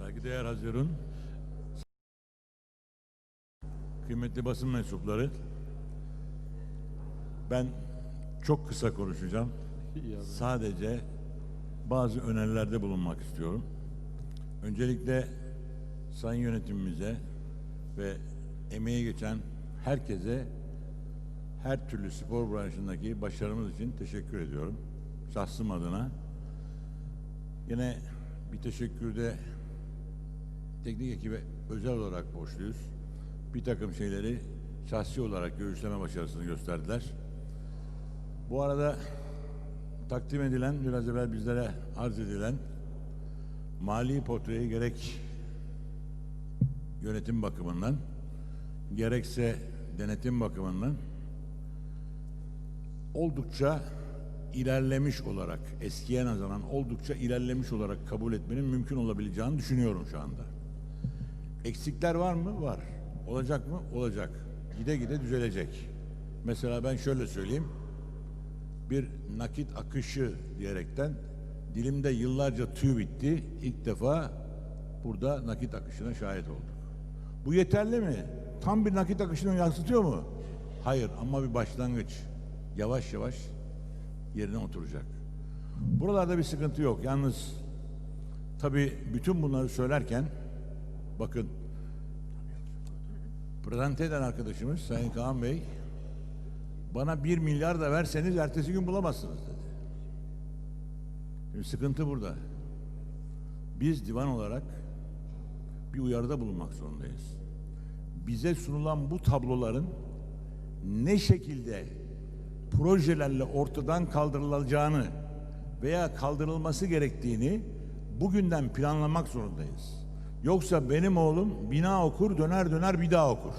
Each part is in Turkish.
Saygıdeğer Hazirun, kıymetli basın mensupları, ben çok kısa konuşacağım. Sadece bazı önerilerde bulunmak istiyorum. Öncelikle sayın yönetimimize ve emeği geçen herkese her türlü spor branşındaki başarımız için teşekkür ediyorum. Şahsım adına. Yine bir teşekkürde teknik ekibe özel olarak borçluyuz. Bir takım şeyleri şahsi olarak görüşleme başarısını gösterdiler. Bu arada takdim edilen, biraz evvel bizlere arz edilen mali portreyi gerek yönetim bakımından gerekse denetim bakımından oldukça ilerlemiş olarak eskiye nazaran oldukça ilerlemiş olarak kabul etmenin mümkün olabileceğini düşünüyorum şu anda. Eksikler var mı? Var. Olacak mı? Olacak. Gide gide düzelecek. Mesela ben şöyle söyleyeyim. Bir nakit akışı diyerekten dilimde yıllarca tüy bitti. İlk defa burada nakit akışına şahit olduk. Bu yeterli mi? Tam bir nakit akışını yansıtıyor mu? Hayır ama bir başlangıç. Yavaş yavaş yerine oturacak. Buralarda bir sıkıntı yok. Yalnız tabii bütün bunları söylerken bakın prezente eden arkadaşımız Sayın Kaan Bey bana bir milyar da verseniz ertesi gün bulamazsınız dedi. Şimdi sıkıntı burada. Biz divan olarak bir uyarıda bulunmak zorundayız. Bize sunulan bu tabloların ne şekilde projelerle ortadan kaldırılacağını veya kaldırılması gerektiğini bugünden planlamak zorundayız. Yoksa benim oğlum bina okur döner döner bir daha okur.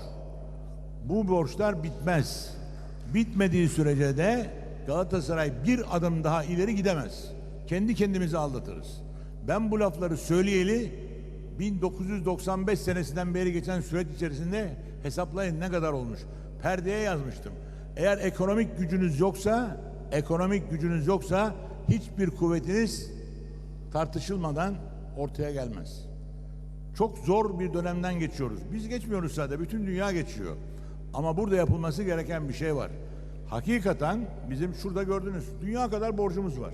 Bu borçlar bitmez. Bitmediği sürece de Galatasaray bir adım daha ileri gidemez. Kendi kendimizi aldatırız. Ben bu lafları söyleyeli 1995 senesinden beri geçen süreç içerisinde hesaplayın ne kadar olmuş. Perdeye yazmıştım. Eğer ekonomik gücünüz yoksa, ekonomik gücünüz yoksa hiçbir kuvvetiniz tartışılmadan ortaya gelmez. Çok zor bir dönemden geçiyoruz. Biz geçmiyoruz sadece, bütün dünya geçiyor. Ama burada yapılması gereken bir şey var. Hakikaten bizim şurada gördünüz, dünya kadar borcumuz var.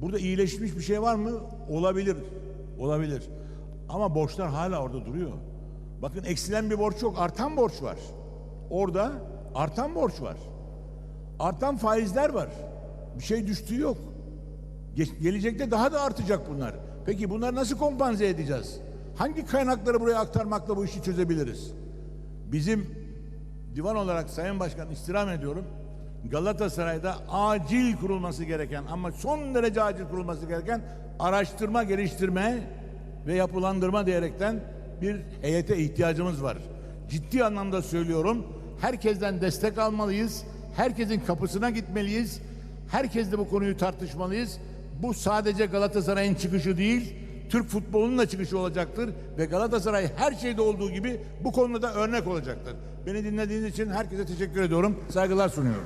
Burada iyileşmiş bir şey var mı? Olabilir. Olabilir. Ama borçlar hala orada duruyor. Bakın eksilen bir borç yok, artan borç var. Orada artan borç var. Artan faizler var. Bir şey düştüğü yok. Ge- gelecekte daha da artacak bunlar. Peki bunları nasıl kompanze edeceğiz? Hangi kaynakları buraya aktarmakla bu işi çözebiliriz? Bizim divan olarak Sayın Başkan istirham ediyorum. Galatasaray'da acil kurulması gereken ama son derece acil kurulması gereken araştırma, geliştirme ve yapılandırma diyerekten bir heyete ihtiyacımız var. Ciddi anlamda söylüyorum. Herkesten destek almalıyız. Herkesin kapısına gitmeliyiz. Herkesle bu konuyu tartışmalıyız. Bu sadece Galatasaray'ın çıkışı değil, Türk futbolunun da çıkışı olacaktır ve Galatasaray her şeyde olduğu gibi bu konuda da örnek olacaktır. Beni dinlediğiniz için herkese teşekkür ediyorum. Saygılar sunuyorum.